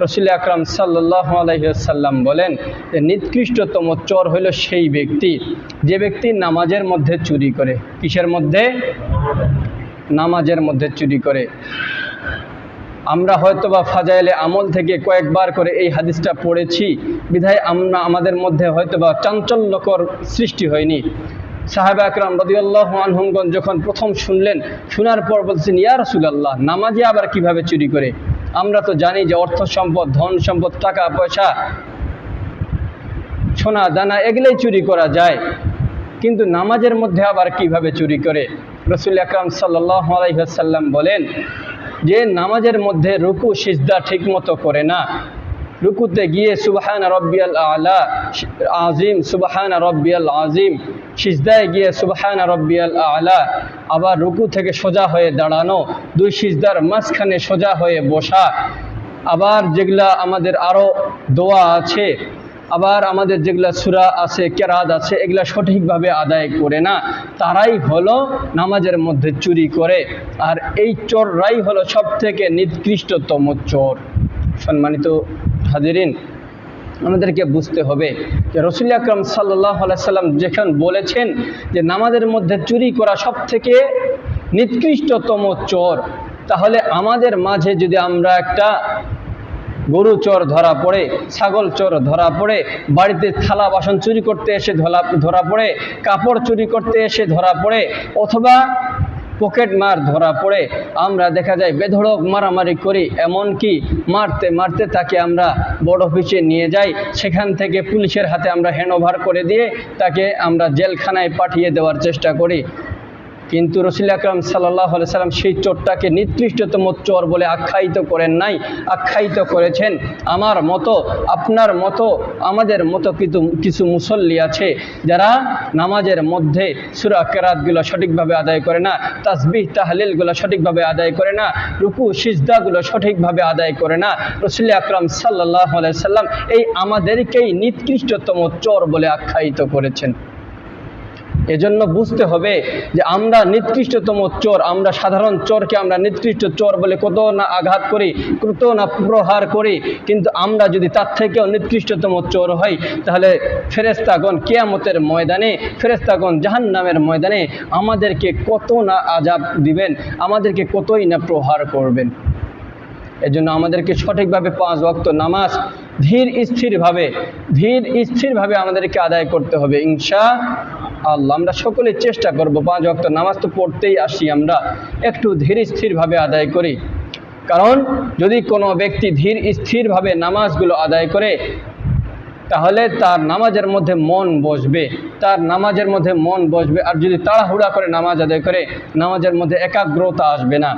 রসুল আকরাম সাল্লাহ আলহিহাল্লাম বলেন যে নিকৃষ্টতম চোর হইল সেই ব্যক্তি, যে ব্যক্তি নামাজের মধ্যে চুরি করে। কিসের মধ্যে? নামাজের মধ্যে চুরি করে। আমরা হয়তোবা ফাজাইলে আমল থেকে কয়েকবার করে এই হাদিসটা পড়েছি। বিধায় আমরা, আমাদের মধ্যে হয়তোবা চাঞ্চল্যকর সৃষ্টি হয়নি। সাহেব আকরাম রদিউল্লাহ আনহুমগঞ্জ যখন প্রথম শুনলেন, শোনার পর বলছেন, ইয়া রসুলাল্লাহ, নামাজে আবার কীভাবে চুরি করে? আমরা তো জানি যে অর্থ সম্পদ, ধন সম্পদ, টাকা, পয়সা, সোনা, দানা, এগুলোই চুরি করা যায়। কিন্তু নামাজের মধ্যে আবার কীভাবে চুরি করে? রসুল আকরাম আলাইসাল্লাম বলেন যে, নামাজের মধ্যে রুকু, সিজদা ঠিকমতো করে না। রুকুতে গিয়ে সুবাহান রব্বিয়াল আলা আজিম সুবাহান রব্বিয়াল আজিম সিজদায় গিয়ে সুবাহান রব্বিয়াল আলা আবার রুকু থেকে সোজা হয়ে দাঁড়ানো, দুই সিজদার মাঝখানে সোজা হয়ে বসা। আবার যেগুলা আমাদের আরও দোয়া আছে, আবার আমাদের যেগুলা সুরা আছে, কেরাত আছে, এগুলা সঠিকভাবে আদায় করে না। তারাই হলো নামাজের মধ্যে চুরি করে। আর এই চোররাই হলো সব থেকে নিকৃষ্টতম চোর। সম্মানিত হাজিরিন আমাদেরকে বুঝতে হবে যে রসুল আকরম সাল্লাম যখন বলেছেন যে নামাজের মধ্যে চুরি করা সব থেকে নিকৃষ্টতম চোর, তাহলে আমাদের মাঝে যদি আমরা একটা গরু চোর ধরা পড়ে, ছাগল চোর ধরা পড়ে, বাড়িতে থালা বাসন চুরি করতে এসে ধরা ধরা পড়ে, কাপড় চুরি করতে এসে ধরা পড়ে, অথবা পকেট মার ধরা পড়ে। আমরা দেখা যায় বেধড়ক মারামারি করি এমন কি মারতে মারতে তাকে আমরা বড় অফিসে নিয়ে যাই। সেখান থেকে পুলিশের হাতে আমরা হ্যান্ড করে দিয়ে তাকে আমরা জেলখানায় পাঠিয়ে দেওয়ার চেষ্টা করি। কিন্তু রসুল আকরম সাল্লাহ সাল্লাম সেই চোরটাকে নিকৃষ্টতম চোর বলে আখ্যায়িত করেন নাই, আখ্যায়িত করেছেন। আমার মতো, আপনার মতো, আমাদের মতো কিন্তু কিছু মুসল্লি আছে যারা নামাজের মধ্যে সুরা কেরাতগুলো সঠিকভাবে আদায় করে না, তাসবিহ, তাহলিলগুলো সঠিকভাবে আদায় করে না, রুকু, সিজদাগুলো সঠিকভাবে আদায় করে না। রসুল আকরম সাল্লাহ সাল্লাম এই আমাদেরকেই নিকৃষ্টতম চোর বলে আখ্যায়িত করেছেন। এজন্য বুঝতে হবে যে আমরা নিকৃষ্টতম চোর, আমরা সাধারণ চোরকে আমরা নিকৃষ্ট চোর বলে কত না আঘাত করি, কত না প্রহার করি, কিন্তু আমরা যদি তার থেকেও নিকৃষ্টতম চোর হই, তাহলে ফেরেস্তাগণ কেয়ামতের ময়দানে ফেরেস্তাগণ জাহান নামের ময়দানে আমাদেরকে কত না আজাব দিবেন, আমাদেরকে কতই না প্রহার করবেন। এজন্য আমাদেরকে সঠিকভাবে পাঁচ ওয়াক্ত নামাজ ধীর স্থিরভাবে ধীর স্থিরভাবে আমাদেরকে আদায় করতে হবে, ইনশা আল্লাহ, আমরা সকলে চেষ্টা করব, পাঁচ ওয়াক্ত নামাজ তো পড়তেই আসি আমরা, একটু ধীর স্থিরভাবে আদায় করি। কারণ, যদি কোনো ব্যক্তি ধীর স্থিরভাবে নামাজগুলো আদায় করে, তাহলে তার নামাজের মধ্যে মন বসবে, তার নামাজের মধ্যে মন বসবে, আর যদি তাড়াহুড়া করে নামাজ আদায় করে, নামাজের মধ্যে একাগ্রতা আসবে না।